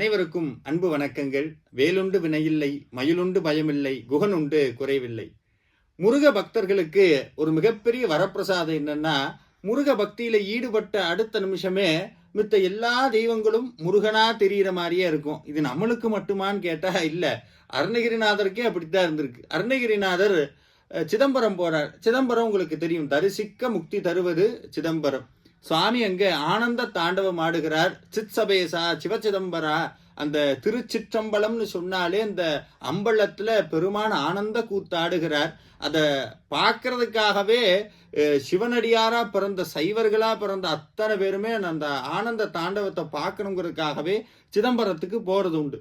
அனைவருக்கும் அன்பு வணக்கங்கள். வேலுண்டு வினையில்லை மயிலுண்டு பயமில்லை குகனுண்டு குறைவில்லை. முருக பக்தர்களுக்கு ஒரு மிகப்பெரிய வரப்பிரசாதம் என்னன்னா முருக பக்தியில ஈடுபட்ட அடுத்த நிமிஷமே மித்த எல்லா தெய்வங்களும் முருகனா தெரியிற மாதிரியே இருக்கும். இது நம்மளுக்கு மட்டுமான்னு கேட்டா இல்ல. அருணகிரிநாதருக்கே அப்படித்தான் இருந்திருக்கு. அருணகிரிநாதர் சிதம்பரம் போறார். சிதம்பரம் உங்களுக்கு தெரியும். தரிசிக்க முக்தி தருவது சிதம்பரம். சுவாமி அங்கே ஆனந்த தாண்டவம் ஆடுகிறார். சித் சபேசா சிவச்சிதம்பரா அந்த திருச்சிற்றம்பலம்னு சொன்னாலே அந்த அம்பலத்துல பெருமான ஆனந்த கூத்தாடுகிறார் அதை பார்க்கறதுக்காகவே சிவனடியாரா பிறந்த சைவர்களா பிறந்த அத்தனை பேருமே அந்த ஆனந்த தாண்டவத்தை பார்க்கணுங்கிறதுக்காகவே சிதம்பரத்துக்கு போறது உண்டு.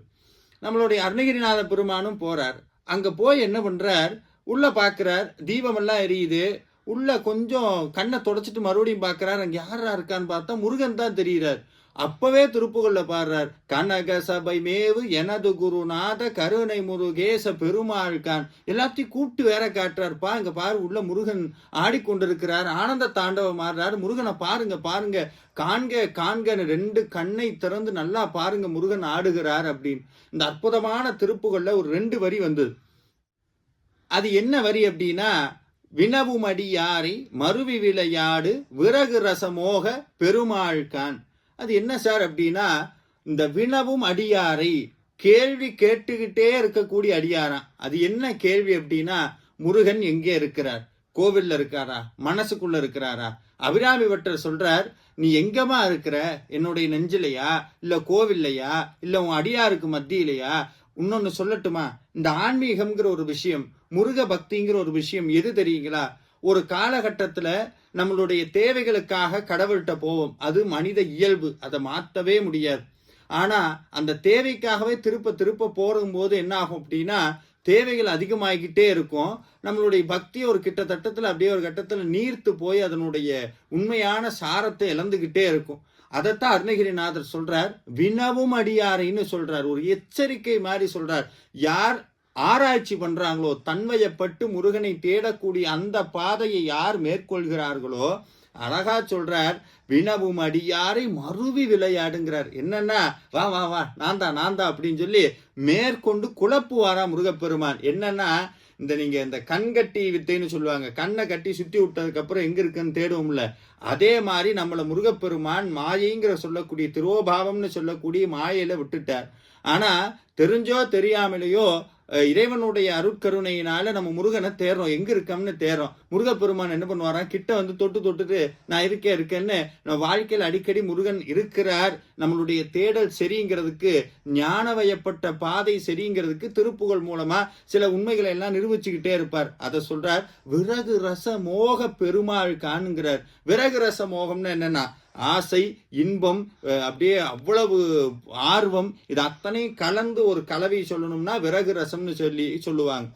நம்மளுடைய அருணகிரிநாத பெருமானும் போறார். அங்க போய் என்ன பண்றார்? உள்ள பார்க்கிறார். தீபமெல்லாம் எரியுது. உள்ள கொஞ்சம் கண்ணை தொடச்சிட்டு மறுபடியும் பார்க்குறாரு. அங்கே யாரா இருக்கான்னு பார்த்தா முருகன் தான் தெரிகிறார் அப்பவே திருப்புகள்ல பாடுறார் கனக சபை மேவு எனது குருநாத கருணை முருகேச பெருமாள் கான். எல்லாத்தையும் கூப்பிட்டு வேற காட்டுறாருப்பா. இங்க பாரு உள்ள முருகன் ஆடிக்கொண்டிருக்கிறார். ஆனந்த தாண்டவம் ஆடுறாரு முருகனை பாருங்க பாருங்க. காண்க காண்கன்னு ரெண்டு கண்ணை திறந்து நல்லா பாருங்க முருகன் ஆடுகிறார் அப்படின்னு. இந்த அற்புதமான திருப்புகள்ல ஒரு ரெண்டு வரி வந்தது. அது என்ன வரி அப்படின்னா வினவும் அடியாரை மருவி விளையாடு விறகு ரசமோக பெருமாள்கான். அது என்ன சார் அப்படின்னா இந்த வினவும் அடியாரை கேள்வி கேட்டுக்கிட்டே இருக்கக்கூடிய அடியாராம். அது என்ன கேள்வி அப்படின்னா முருகன் எங்கே இருக்கிறார்? கோவில்ல இருக்காரா? மனசுக்குள்ள இருக்கிறாரா? அபிராமி பட்டர் சொல்றார் நீ எங்கம்மா இருக்கிற? என்னுடைய நெஞ்சிலையா? இல்ல கோவில்லையா? இல்ல உன் அடியாருக்கு மத்தியிலையா? இன்னொன்று சொல்லட்டுமா? இந்த ஆன்மீகம்ங்கிற ஒரு விஷயம் முருக பக்திங்கிற ஒரு விஷயம் எது தெரியுங்களா? ஒரு காலகட்டத்தில் நம்மளுடைய தேவைகளுக்காக கடவுள்கிட்ட போவோம். அது மனித இயல்பு. அதை மாற்றவே முடியாது. ஆனால் அந்த தேவைக்காகவே திருப்ப திருப்ப போகும்போது என்ன ஆகும் அப்படின்னா தேவைகள் அதிகமாகிக்கிட்டே இருக்கும். நம்மளுடைய பக்தி ஒரு கிட்டத்தட்டத்தில் அப்படியே ஒரு கட்டத்தில் நீர்த்து போய் அதனுடைய உண்மையான சாரத்தை இழந்துக்கிட்டே இருக்கும். அதைத்தான் அருணகிரிநாதர் சொல்றார் வினவும் அடியாரைன்னு சொல்றார் ஒரு எச்சரிக்கை மாதிரி சொல்றார். யார் ஆராய்ச்சி பண்றாங்களோ தன்மையப்பட்டு முருகனை தேடக்கூடிய அந்த பாதையை யார் மேற்கொள்கிறார்களோ அழகா சொல்றார் வினவும் அடியாரை மறுவி விளையாடுங்கிறார். என்னன்னா வா வா வா நான் தான் நான் தான் அப்படின்னு சொல்லி மேற்கொண்டு குழப்புவாரா முருகப்பெருமான். என்னன்னா இந்த நீங்க இந்த கண் கட்டி வித்தைன்னு சொல்லுவாங்க. கண்ணை கட்டி சுத்தி விட்டதுக்கு அப்புறம் எங்க இருக்குன்னு தேடுவோம்ல. அதே மாதிரி நம்மள முருகப்பெருமான் மாயைங்கிற சொல்லக்கூடிய திருவோபாவம்னு சொல்லக்கூடிய மாயையில விட்டுட்டார். ஆனா தெரிஞ்சோ தெரியாமலேயோ இறைவனுடைய அருட்கருணையினால நம்ம முருகனை தேர்றோம் எங்க இருக்கோம்னு தேர்றோம் முருக பெருமான் என்ன பண்ணுவாராம்? கிட்ட வந்து தொட்டு தொட்டுட்டு நான் இருக்கேன் இருக்கேன்னு நம்ம வாழ்க்கையில் அடிக்கடி முருகன் இருக்கிறார். நம்மளுடைய தேடல் சரிங்கிறதுக்கு ஞானவயப்பட்ட பாதை சரிங்கிறதுக்கு திருப்புகள் மூலமா சில உண்மைகளை எல்லாம் நிரூபிச்சுக்கிட்டே இருப்பார். அதை சொல்றார் விறகு ரச மோக பெருமாள் காணுங்கிறார் விறகு ரச மோகம்னு என்னன்னா ஆசை இன்பம் அஹ், அப்படியே அவ்வளவு ஆர்வம் இது அத்தனை கலந்து ஒரு கலவை சொல்லணும்னா விறகு ரசம்னு சொல்லி சொல்லுவாங்க.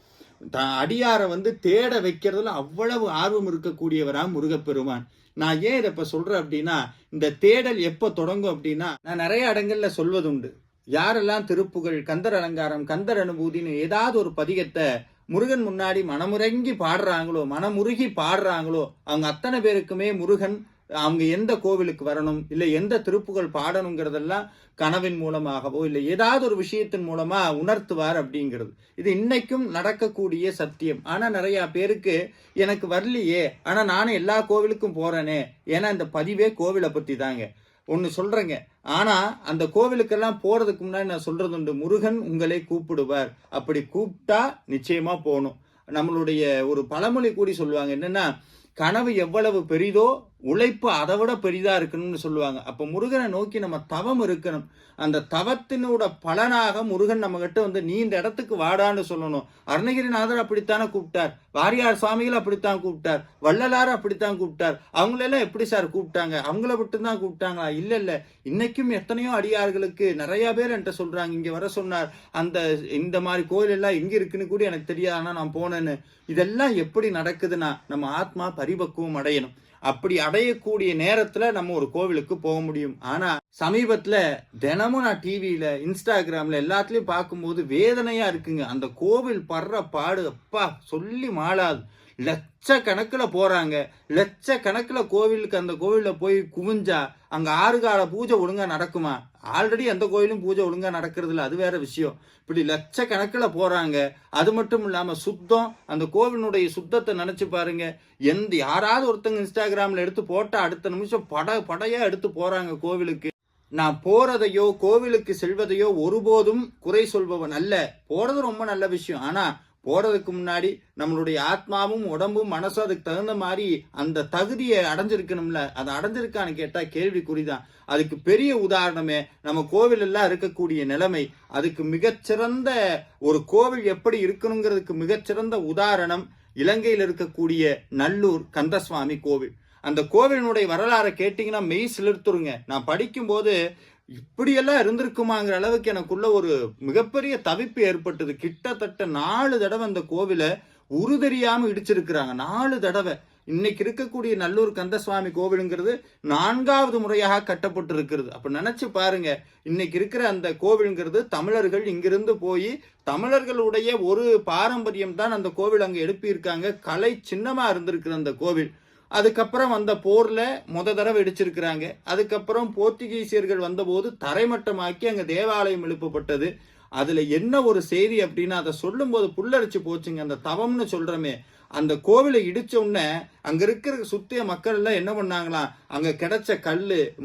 அடியாரை வந்து தேட வைக்கிறதுல அவ்வளவு ஆர்வம் இருக்கக்கூடியவரா முருகப்பெருமான். நான் ஏன் இதை இப்ப சொல்றேன் அப்படின்னா இந்த தேடல் எப்ப தொடங்கும் அப்படின்னா நான் நிறைய இடங்களில் சொல்வதுண்டு. யாரெல்லாம் திருப்புகழ் கந்தர் அலங்காரம் கந்தர் அனுபூதின்னு ஏதாவது ஒரு பதிகத்தை முருகன் முன்னாடி மனமுறங்கி பாடுறாங்களோ மனமுருகி பாடுறாங்களோ அவங்க அத்தனை பேருக்குமே முருகன் அவங்க எந்த கோவிலுக்கு வரணும் இல்லை எந்த திருப்புகள் பாடணுங்கிறதெல்லாம் கனவின் மூலமாகவோ இல்லை ஏதாவது ஒரு விஷயத்தின் மூலமா உணர்த்துவார் அப்படிங்கிறது. இது இன்னைக்கும் நடக்கக்கூடிய சத்தியம். ஆனா நிறைய பேருக்கு எனக்கு வரலையே ஆனா நானும் எல்லா கோவிலுக்கும் போறேனே ஏன்னா இந்த பதிவே கோவிலை பத்தி தாங்க. ஒன்று சொல்கிறேங்க ஆனால் அந்த கோவிலுக்கெல்லாம் போகிறதுக்கு முன்னாடி நான் சொல்கிறது உண்டு முருகன் உங்களை கூப்பிடுவார். அப்படி கூப்பிட்டா நிச்சயமாக போகணும். நம்மளுடைய ஒரு பழமொழி கூடி சொல்லுவாங்க என்னென்னா கனவு எவ்வளவு பெரிதோ உழைப்பு அதை விட பெரிதா இருக்கணும்னு சொல்லுவாங்க. அப்போ முருகனை நோக்கி நம்ம தவம் இருக்கணும். அந்த தவத்தினோட பலனாக முருகன் நம்ம கிட்ட வந்து நீ இந்த இடத்துக்கு வாடான்னு சொல்லணும். அருணகிரிநாதர் அப்படித்தானே கூப்பிட்டார். வாரியார் சுவாமிகள் அப்படித்தான் கூப்பிட்டார். வள்ளலார் அப்படித்தான் கூப்பிட்டார். அவங்களெல்லாம் எப்படி சார் கூப்பிட்டாங்க? அவங்கள மட்டும்தான் கூப்பிட்டாங்களா? இல்ல இல்ல. இன்னைக்கும் எத்தனையோ அடியார்களுக்கு நிறைய பேர் என்கிட்ட சொல்றாங்க. இங்க வர சொன்னார். அந்த இந்த மாதிரி கோயில் எல்லாம் எங்க இருக்குன்னு கூட எனக்கு தெரியாது. ஆனால் நான் போனேன்னு. இதெல்லாம் எப்படி நடக்குதுன்னா நம்ம ஆத்மா பரிபக்குவம் அடையணும். அப்படி அடையக்கூடிய நேரத்துல நம்ம ஒரு கோவிலுக்கு போக முடியும். ஆனா சமீபத்துல தினமும் நான் டிவியில இன்ஸ்டாகிராம்ல எல்லாத்துலயும் பார்க்கும்போது வேதனையா இருக்குங்க. அந்த கோவில் படுற பாடு அப்பா சொல்லி மாளாது. லட்சக்கணக்கில் போறாங்க. லட்சக்கணக்கில் கோவிலுக்கு அந்த கோவிலில் போய் குவிஞ்சா அங்கே ஆறு கால பூஜை ஒழுங்கா நடக்குமா? ஆல்ரெடி எந்த கோயிலும் பூஜை ஒழுங்காக நடக்கிறது அது வேற விஷயம். இப்படி லட்சக்கணக்கில் போகிறாங்க அது மட்டும் இல்லாமல் சுத்தம் அந்த கோவிலுடைய சுத்தத்தை நினச்சி பாருங்க. எந்த யாராவது ஒருத்தங்க இன்ஸ்டாகிராமில் எடுத்து போட்டால் அடுத்த நிமிஷம் பட படையாக எடுத்து போகிறாங்க கோவிலுக்கு. நான் போறதையோ கோவிலுக்கு செல்வதையோ ஒருபோதும் குறை சொல்பவன் அல்ல. போறது ரொம்ப நல்ல விஷயம். ஆனால் போறதுக்கு முன்னாடி நம்மளுடைய ஆத்மாவும் உடம்பும் மனசும் அதுக்கு தகுந்த மாதிரி அந்த தகுதியை அடைஞ்சிருக்கணும்ல? அதை அடைஞ்சிருக்கான்னு கேட்டா கேள்விக்குறிதான். அதுக்கு பெரிய உதாரணமே நம்ம கோவில் எல்லாம் இருக்கக்கூடிய நிலைமை. அதுக்கு மிகச்சிறந்த ஒரு கோவில் எப்படி இருக்கணுங்கிறதுக்கு மிகச்சிறந்த உதாரணம் இலங்கையில் இருக்கக்கூடிய நல்லூர் கந்தசுவாமி கோவில். அந்த கோவிலினுடைய வரலாறை கேட்டிங்கன்னா மெய் சிலிர்த்துருங்க. நான் படிக்கும்போது இப்படியெல்லாம் இருந்திருக்குமாங்கிற அளவுக்கு எனக்குள்ள ஒரு மிகப்பெரிய தவிப்பு ஏற்பட்டது. கிட்டத்தட்ட நாலு தடவை அந்த கோவிலை உருதெரியாம இடிச்சிருக்கிறாங்க. நாலு தடவை. இன்னைக்கு இருக்கக்கூடிய நல்லூர் கந்தசுவாமி கோவிலுங்கிறது நான்காவது முறையாக கட்டப்பட்டு இருக்கிறது அப்ப நினைச்சு பாருங்க இன்னைக்கு இருக்கிற அந்த கோவிலுங்கிறது தமிழர்கள் இங்கிருந்து போய் தமிழர்களுடைய ஒரு பாரம்பரியம் தான் அந்த கோவில் அங்க எழுப்பியிருக்காங்க. கலை சின்னமா இருந்திருக்கிற அந்த கோவில். அதுக்கப்புறம் அந்த போரில் முத தடவை இடிச்சிருக்கிறாங்க. அதுக்கப்புறம் போர்த்துகீசியர்கள் வந்தபோது தரைமட்டமாக்கி அங்கே தேவாலயம் எழுப்பப்பட்டது. அதில் என்ன ஒரு செய்தி அப்படின்னா அதை சொல்லும்போது புல்லரிச்சு போச்சுங்க. அந்த தவம்னு சொல்கிறோமே அந்த கோவிலை இடித்த உடனே அங்கே இருக்கிற சுத்திய மக்கள் எல்லாம் என்ன பண்ணாங்களாம்? அங்கே கிடைச்ச கல்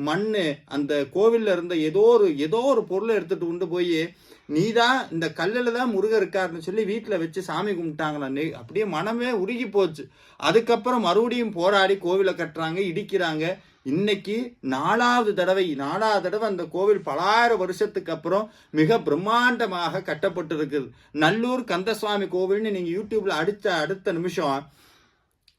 மண் அந்த கோவில்ல இருந்த ஏதோ ஒரு ஏதோ ஒரு பொருளை எடுத்துகிட்டு கொண்டு போய் நீதான் இந்த கல்லில் தான் முருகர் இருக்காருன்னு சொல்லி வீட்டில் வச்சு சாமி கும்பிட்டாங்களே? அப்படியே மனமே உருகி போச்சு. அதுக்கப்புறம் மறுபடியும் போராடி கோவிலை கட்டுறாங்க இடிக்கிறாங்க. இன்னைக்கு நாலாவது தடவை நாலாவது தடவை அந்த கோவில் பலாயிரம் வருஷத்துக்கு அப்புறம் மிக பிரம்மாண்டமாக கட்டப்பட்டிருக்குது. நல்லூர் கந்தசுவாமி கோவில்னு நீங்கள் யூடியூப்பில் அடித்த அடுத்த நிமிஷம்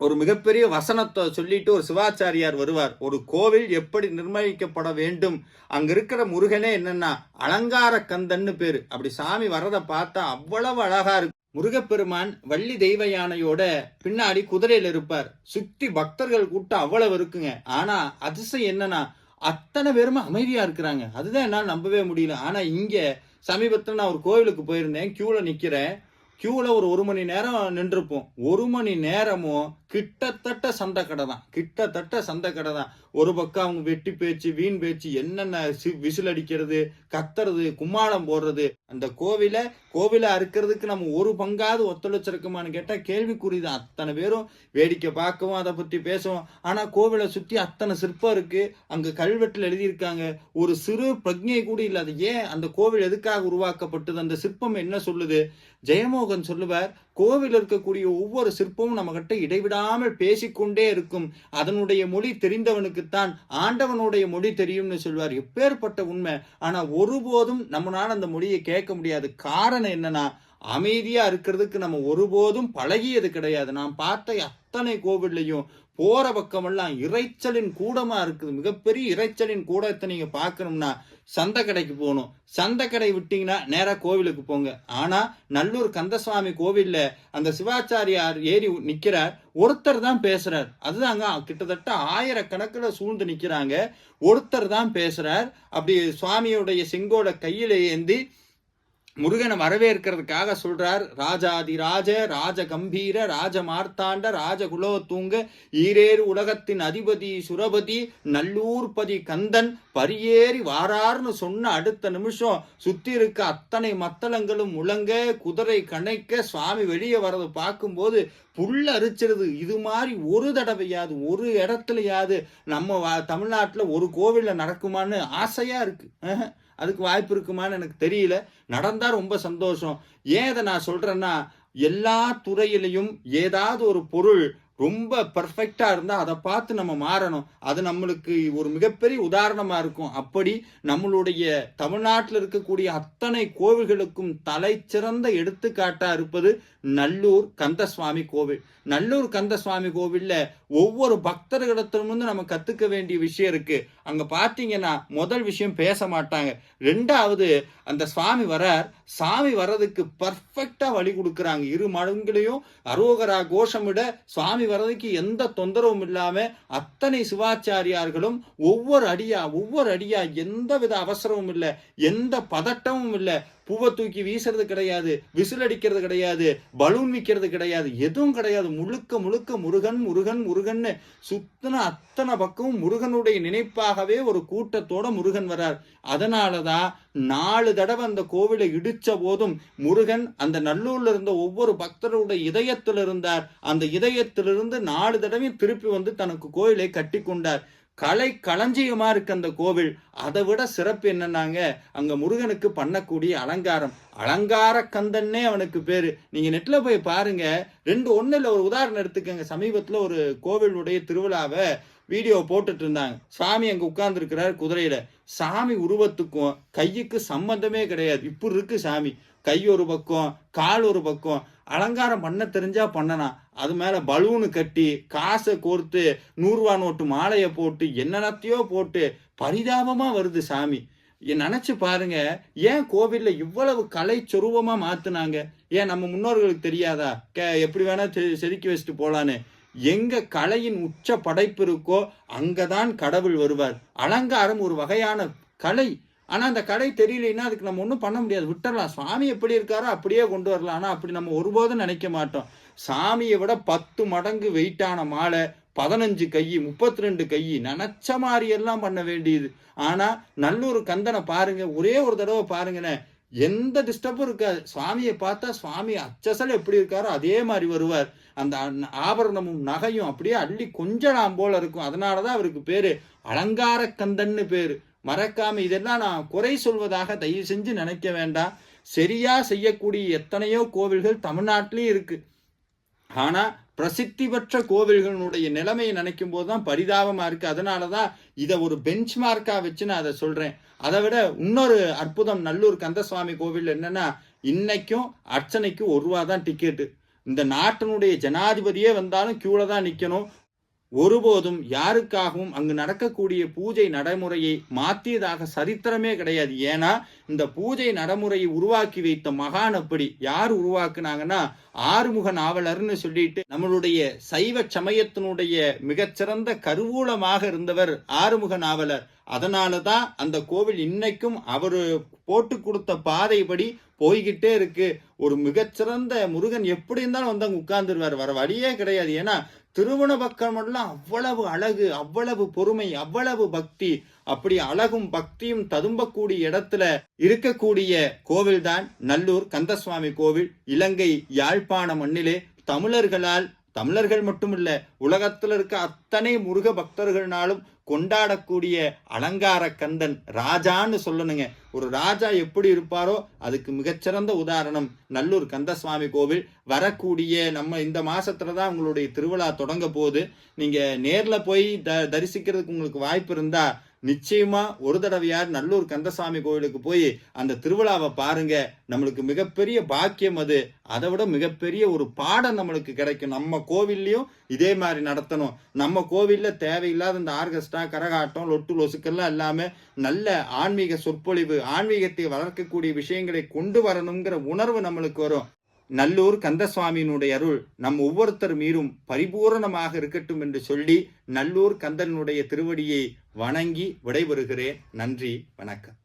ஒரு மிகப்பெரிய வசனத்தை சொல்லிட்டு ஒரு சிவாச்சாரியார் வருவார். ஒரு கோவில் எப்படி நிர்ணயிக்கப்பட வேண்டும்? அங்க இருக்கிற முருகனே என்னன்னா அலங்கார கந்தன்னு பேரு. அப்படி சாமி வர்றதை பார்த்தா அவ்வளவு அழகா இருக்கு. முருகப்பெருமான் வள்ளி தெய்வ யானையோட பின்னாடி குதிரையில இருப்பார். சுத்தி பக்தர்கள் கூட்டம் அவ்வளவு இருக்குங்க. ஆனா அதிசயம் என்னன்னா அத்தனை பேருமே அமைதியா இருக்கிறாங்க. அதுதான் என்னால் நம்பவே முடியல. ஆனா இங்க சமீபத்தில் நான் ஒரு கோவிலுக்கு போயிருந்தேன். கியூல நிக்கிறேன். கியூவில் ஒரு ஒரு மணி நேரம் நின்றுப்போம். ஒரு மணி நேரமும் கிட்டத்தட்ட சண்டை கடை தான் கிட்டத்தட்ட சண்டை கடை தான் ஒரு பக்கம் அவங்க வெட்டி பேச்சு வீண் பேச்சு என்னென்ன விசில் அடிக்கிறது கத்துறது கும்மாளம் போடுறது அந்த கோவிலை கோவிலை அறுக்கிறதுக்கு நம்ம ஒரு பங்காவது ஒத்துழைச்சிருக்குமான்னு கேட்டா கேள்விக்குறிதான். அத்தனை பேரும் வேடிக்கை பார்க்கவும் அதை பத்தி பேசுவோம். ஆனா கோவிலை சுத்தி அத்தனை சிற்பம் இருக்கு. அங்க கல்வெட்டில் எழுதியிருக்காங்க ஒரு சிறு பிரஜை கூட இல்லாத ஏன் அந்த கோவில் எதுக்காக உருவாக்கப்பட்டது? அந்த சிற்பம் என்ன சொல்லுது? ஜெயமோகன் சொல்லுவார் கோவில் இருக்கக்கூடிய ஒவ்வொரு சிற்பமும் நம்மகிட்ட இடைவிடாமல் பேசிக்கொண்டே இருக்கும். அதனுடைய மொழி தெரிந்தவனுக்குத்தான் ஆண்டவனுடைய மொழி தெரியும்னு சொல்வார். எப்பேற்பட்ட உண்மை. ஆனா ஒருபோதும் நம்மளால அந்த மொழியை கேட்க முடியாது. காரணம் என்னன்னா அமைதியா இருக்கிறதுக்கு நம்ம ஒருபோதும் பழகியது கிடையாது. நான் பார்த்த அத்தனை கோவில்லையும் போற பக்கமெல்லாம் இறைச்சலின் கூடமா இருக்குது. மிகப்பெரிய இறைச்சலின் கூடத்தை நீங்க பார்க்கணும்னா சந்தை கடைக்கு போகணும். சந்தை கடை விட்டீங்கன்னா நேராக கோவிலுக்கு போங்க. ஆனா நல்லூர் கந்தசுவாமி கோவில்ல அந்த சிவாச்சாரியார் ஏறி நிற்கிறார் ஒருத்தர் தான் பேசுறார். அதுதாங்க கிட்டத்தட்ட ஆயிரக்கணக்கில் சூழ்ந்து நிற்கிறாங்க ஒருத்தர் தான் பேசுறார். அப்படி சுவாமியுடைய செங்கோட கையில ஏந்தி முருகனை வரவேற்கிறதுக்காக சொல்றார் ராஜாதி ராஜ ராஜ கம்பீர ராஜ மார்த்தாண்ட ராஜ குலோத்தூங்க ஈரேறு உலகத்தின் அதிபதி சுரபதி நல்லூர்பதி கந்தன் பரியேறி வாரார்னு சொன்ன அடுத்த நிமிஷம் சுத்தி இருக்க அத்தனை மத்தளங்களும் முழங்க குதிரை கணைக்க சுவாமி வெளியே வர்றதை பார்க்கும்போது புல் அரிச்சிருது. இது மாதிரி ஒரு தடவையாவது ஒரு இடத்துலயாவது நம்ம வா- ஒரு கோவிலில் நடக்குமான்னு ஆசையா இருக்கு. அதுக்கு வாய்ப்பு இருக்குமான்னு எனக்கு தெரியல. நடந்தால் ரொம்ப சந்தோஷம். ஏன் இதை நான் சொல்கிறேன்னா எல்லா துறையிலையும் ஏதாவது ஒரு பொருள் ரொம்ப பர்ஃபெக்டாக இருந்தால் அதை பார்த்து நம்ம மாறணும். அது நம்மளுக்கு ஒரு மிகப்பெரிய உதாரணமாக இருக்கும். அப்படி நம்மளுடைய தமிழ்நாட்டில் இருக்கக்கூடிய அத்தனை கோவில்களுக்கும் தலை சிறந்த எடுத்துக்காட்டாக இருப்பது நல்லூர் கந்தசுவாமி கோவில். நல்லூர் கந்தசுவாமி கோவில்ல ஒவ்வொரு பக்தர்களிடத்திலிருந்து நம்ம கற்றுக்க வேண்டிய விஷயம் இருக்கு. அங்கே பார்த்தீங்கன்னா முதல் விஷயம் பேச மாட்டாங்க. ரெண்டாவது அந்த சுவாமி வரார். சாமி வர்றதுக்கு பர்ஃபெக்டாக வழி கொடுக்குறாங்க. இரு மடங்குலையும் அரோகரா கோஷமிட சுவாமி வர்றதுக்கு எந்த தொந்தரவும் இல்லாம அத்தனை சிவாச்சாரியார்களும் ஒவ்வொரு அடியா ஒவ்வொரு அடியா எந்த வித அவசரமும் இல்லை எந்த பதட்டமும் இல்லை. பூவை தூக்கி வீசுறது கிடையாது விசில் அடிக்கிறது கிடையாது பலூன் விற்கிறது கிடையாது எதுவும் கிடையாது. முழுக்க முழுக்க முருகன் முருகன் முருகன்னு சுத்தின அத்தனை பக்கமும் முருகனுடைய நினைப்பாகவே ஒரு கூட்டத்தோட முருகன் வரார். அதனாலதான் நாலு தடவை அந்த கோவிலை இடிச்ச போதும் முருகன் அந்த நல்லூர்ல இருந்த ஒவ்வொரு பக்தருடைய இதயத்தில் இருந்தார். அந்த இதயத்திலிருந்து நாலு தடவையும் திருப்பி வந்து தனக்கு கோயிலை கட்டி கொண்டார். கலை களஞ்சியமா இருக்கு அந்த கோவில் அதை விட சிறப்பு என்னன்னாங்க? அங்க முருகனுக்கு பண்ணக்கூடிய அலங்காரம். அலங்கார கந்தன்னே அவனுக்கு பேரு. நீங்க நெட்ல போய் பாருங்க. ரெண்டு ஒண்ணு இல்லை ஒரு உதாரணம் எடுத்துக்கங்க. சமீபத்துல ஒரு கோவிலுடைய திருவிழாவை வீடியோ போட்டுட்டு இருந்தாங்க. சாமி அங்க உட்கார்ந்துருக்கிறார் குதிரையில். குதிரையில சாமி உருவத்துக்கும் கையுக்கு சம்பந்தமே கிடையாது. இப்படி இருக்கு சாமி. கை ஒரு பக்கம் கால் ஒரு பக்கம். அலங்காரம் பண்ண தெரிஞ்சா பண்ணலாம் அது மேல பலூனு கட்டி காசை கோர்த்து நூறுரூவா நோட்டு மாலையை போட்டு என்னென்னத்தையோ போட்டு பரிதாபமா வருது சாமி. நினச்சி நினைச்சு பாருங்க ஏன் கோவிலில் இவ்வளவு கலை சொருவமா மாத்துனாங்க? ஏன் நம்ம முன்னோர்களுக்கு தெரியாதா? க எப்படி வேணா செ- செதுக்கி வச்சுட்டு போலான்னு. எங்க கலையின் உச்ச படைப்பு இருக்கோ அங்கதான் கடவுள் வருவார். அலங்காரம் ஒரு வகையான கலை. ஆனால் அந்த கடை தெரியலன்னா அதுக்கு நம்ம ஒன்றும் பண்ண முடியாது. விட்டுறலாம். சுவாமி எப்படி இருக்காரோ அப்படியே கொண்டு வரலாம். ஆனால் அப்படி நம்ம ஒருபோதும் நினைக்க மாட்டோம். சாமியை விட பத்து மடங்கு வெயிட்டான மாலை பதினஞ்சு கை முப்பத்தி ரெண்டு கை நினச்ச மாதிரி எல்லாம் பண்ண வேண்டியது. ஆனால் நல்லூர் கந்தனை பாருங்க ஒரே ஒரு தடவை பாருங்கண்ணே எந்த டிஸ்டர்பும் இருக்காது. சுவாமியை பார்த்தா சுவாமி அச்சசல் எப்படி இருக்காரோ அதே மாதிரி வருவார். அந்த ஆபரணமும் நகையும் அப்படியே அள்ளி கொஞ்சலாம் போல இருக்கும். அதனாலதான் அவருக்கு பேரு அலங்கார கந்தன்னு பேரு. மறக்காம இதெல்லாம் நான் குறை சொல்வதாக தயவு செஞ்சு நினைக்க வேண்டாம். சரியா செய்யக்கூடிய எத்தனையோ கோவில்கள் தமிழ்நாட்டிலையும் இருக்கு. ஆனா பிரசித்தி பெற்ற கோவில்களுடைய நிலைமையை நினைக்கும் போது தான் பரிதாபமா இருக்கு. அதனாலதான் இதை ஒரு பெஞ்ச் மார்க்கா வச்சு நான் அதை சொல்றேன். அதை விட இன்னொரு அற்புதம் நல்லூர் கந்தசுவாமி கோவில் என்னன்னா இன்னைக்கும் அர்ச்சனைக்கு ஒரு ரூபா தான் டிக்கெட்டு இந்த நாட்டினுடைய ஜனாதிபதியே வந்தாலும் கியூல தான் நிற்கணும் ஒருபோதும் யாருக்காகவும் அங்கு நடக்கக்கூடிய பூஜை நடைமுறையை மாற்றியதாக சரித்திரமே கிடையாது. ஏன்னா இந்த பூஜை நடைமுறையை உருவாக்கி வைத்த மகான் அப்படி யார் உருவாக்குனாங்கன்னா ஆறுமுக நாவலர்னு சொல்லிட்டு நம்மளுடைய சைவ சமயத்தினுடைய மிகச்சிறந்த கருவூலமாக இருந்தவர் ஆறுமுக நாவலர். அதனால தான் அந்த கோவில் இன்னைக்கும் அவர் போட்டு கொடுத்த பாதைப்படி போய்கிட்டே இருக்கு. ஒரு மிகச்சிறந்த முருகன் எப்படி இருந்தாலும் வந்து அங்க உட்கார்ந்துருவார். வர வழியே கிடையாது. ஏன்னா திருவண பக்கமெல்லாம் அவ்வளவு அழகு அவ்வளவு பொறுமை அவ்வளவு பக்தி. அப்படி அழகும் பக்தியும் ததும்பக்கூடிய இடத்துல இருக்கக்கூடிய கோவில்தான் நல்லூர் கந்தசுவாமி கோவில். இலங்கை யாழ்ப்பாண மண்ணிலே தமிழர்களால் தமிழர்கள் மட்டுமில்ல உலகத்தில் இருக்க அத்தனை முருக பக்தர்கள்னாலும் கொண்டாடக்கூடிய அலங்கார கந்தன் ராஜான்னு சொல்லணுங்க. ஒரு ராஜா எப்படி இருப்பாரோ அதுக்கு மிகச்சிறந்த உதாரணம் நல்லூர் கந்தசுவாமி கோவில். வரக்கூடிய நம்ம இந்த மாசத்துல தான் உங்களுடைய திருவிழா தொடங்க போகுது. நீங்க நேர்ல போய் த தரிசிக்கிறதுக்கு உங்களுக்கு வாய்ப்பு இருந்தா நிச்சயமா ஒரு தடவையார் நல்லூர் கந்தசாமி கோவிலுக்கு போய் அந்த திருவிழாவை பாருங்க. நம்மளுக்கு மிகப்பெரிய பாக்கியம் அது. அதை விட மிகப்பெரிய ஒரு பாடம் நம்மளுக்கு கிடைக்கும். நம்ம கோவில்லையும் இதே மாதிரி நடத்தணும். நம்ம கோவில்ல தேவையில்லாத இந்த ஆர்கெஸ்ட்ரா கரகாட்டம் லொட்டு லொசுக்கெல்லாம் எல்லாமே நல்ல ஆன்மீக சொற்பொழிவு ஆன்மீகத்தை வளர்க்கக்கூடிய விஷயங்களை கொண்டு வரணுங்கிற உணர்வு நம்மளுக்கு வரும். நல்லூர் கந்தசுவாமியினுடைய அருள் நம் ஒவ்வொருத்தர் மீதும் பரிபூரணமாக இருக்கட்டும் என்று சொல்லி நல்லூர் கந்தனுடைய திருவடியை வணங்கி விடைபெறுகிறேன். நன்றி வணக்கம்.